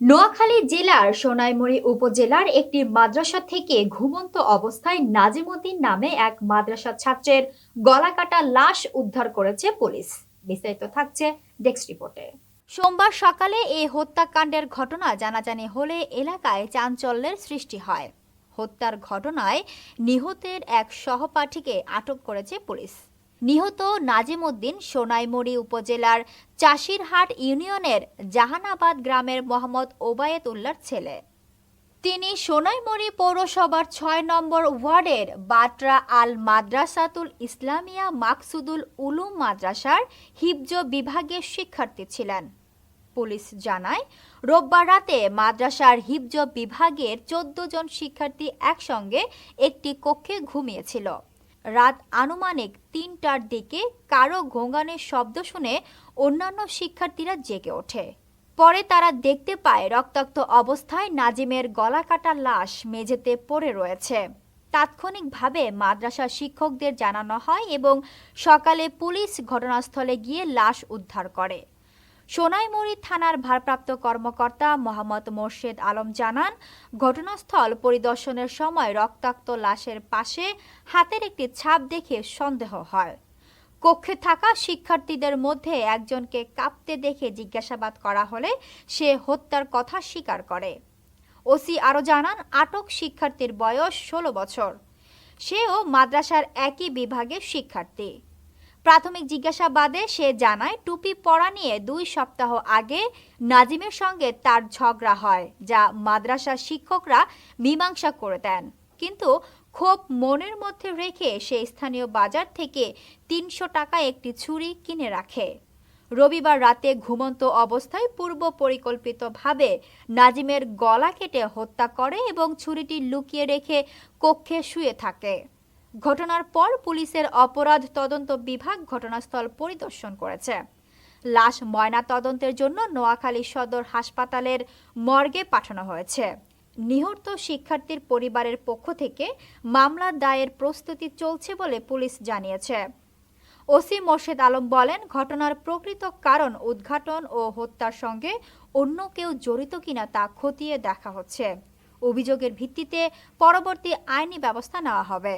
নোয়াখালী জেলার সোনাইমুড়ি উপজেলার একটি মাদ্রাসা থেকে ঘুমন্ত অবস্থায় নাজিমুদ্দিন নামে এক মাদ্রাসা ছাত্রের গলাকাটা লাশ উদ্ধার করেছে পুলিশ। বিস্তারিত থাকছে ডেস্ক রিপোর্টে। সোমবার সকালে এই হত্যাকাণ্ডের ঘটনা জানাজানি হলে এলাকায় চাঞ্চল্যের সৃষ্টি হয়। হত্যার ঘটনায় নিহতের এক সহপাঠীকে আটক করেছে পুলিশ। নিহত নাজিমুদ্দিন সোনাইমুড়ি উপজেলার চাষিরহাট ইউনিয়নের জাহানাবাদ গ্রামের মোহাম্মদ ওবায়েত উল্লার ছেলে। তিনি সোনাইমুড়ি পৌরসভার ছয় নম্বর ওয়ার্ডের বাটরা আল মাদ্রাসাতুল ইসলামিয়া মাকসুদুল উলুম মাদ্রাসার হিবজ বিভাগের শিক্ষার্থী ছিলেন। পুলিশ জানায়, রোববার রাতে মাদ্রাসার হিবজ বিভাগের চোদ্দ জন শিক্ষার্থী একসঙ্গে একটি কক্ষে ঘুমিয়েছিল। রাত আনুমানিক তিনটার দিকে কারও ঘোঙানের শব্দ শুনে অন্যান্য শিক্ষার্থীরা জেগে ওঠে। পরে তারা দেখতে পায় রক্তাক্ত অবস্থায় নাজিমের গলা কাটা লাশ মেঝেতে পড়ে রয়েছে। তাৎক্ষণিকভাবে মাদ্রাসা শিক্ষকদের জানানো হয় এবং সকালে পুলিশ ঘটনাস্থলে গিয়ে লাশ উদ্ধার করে। সোনাইমুড়ি থানার ভারপ্রাপ্ত কর্মকর্তা মোহাম্মদ মোর্শেদ আলম জানান, ঘটনাস্থল পরিদর্শনের সময় রক্তাক্ত লাশের পাশে হাতের একটি ছাপ দেখে সন্দেহ হয়। কক্ষে থাকা শিক্ষার্থীদের মধ্যে একজনকে কাঁপতে দেখে জিজ্ঞাসাবাদ করা হলে সে হত্যার কথা স্বীকার করে। ওসি আরও জানান, আটক শিক্ষার্থীর বয়স ষোলো বছর। সেও মাদ্রাসার একই বিভাগের শিক্ষার্থী। প্রাথমিক জিজ্ঞাসাবাদে সে জানায়, টুপি পরা নিয়ে দুই সপ্তাহ আগে নাজিমের সঙ্গে তার ঝগড়া হয়, যা মাদ্রাসা শিক্ষকরা মীমাংসা করে দেন। কিন্তু ক্ষোভ মনের মধ্যে রেখে সে স্থানীয় বাজার থেকে তিনশো টাকা একটি ছুরি কিনে রাখে। রবিবার রাতে ঘুমন্ত অবস্থায় পূর্ব পরিকল্পিতভাবে নাজিমের গলা কেটে হত্যা করে এবং ছুরিটি লুকিয়ে রেখে কক্ষে শুয়ে থাকে। ঘটনার পর পুলিশের অপরাধ তদন্ত বিভাগ ঘটনাস্থল পরিদর্শন করেছে। লাশ ময়না তদন্তের জন্য নোয়াখালী সদর হাসপাতালের মর্গে পাঠানো হয়েছে। নিহত শিক্ষার্থীর পরিবারের পক্ষ থেকে মামলা দায়ের প্রস্তুতি চলছে বলে পুলিশ জানিয়েছে। ওসি মোর্শেদ আলম বলেন, ঘটনার প্রকৃত কারণ উদ্ঘাটন ও হত্যার সঙ্গে অন্য কেউ জড়িত কিনা তা খতিয়ে দেখা হচ্ছে। অভিযোগের ভিত্তিতে পরবর্তী আইনি ব্যবস্থা নেওয়া হবে।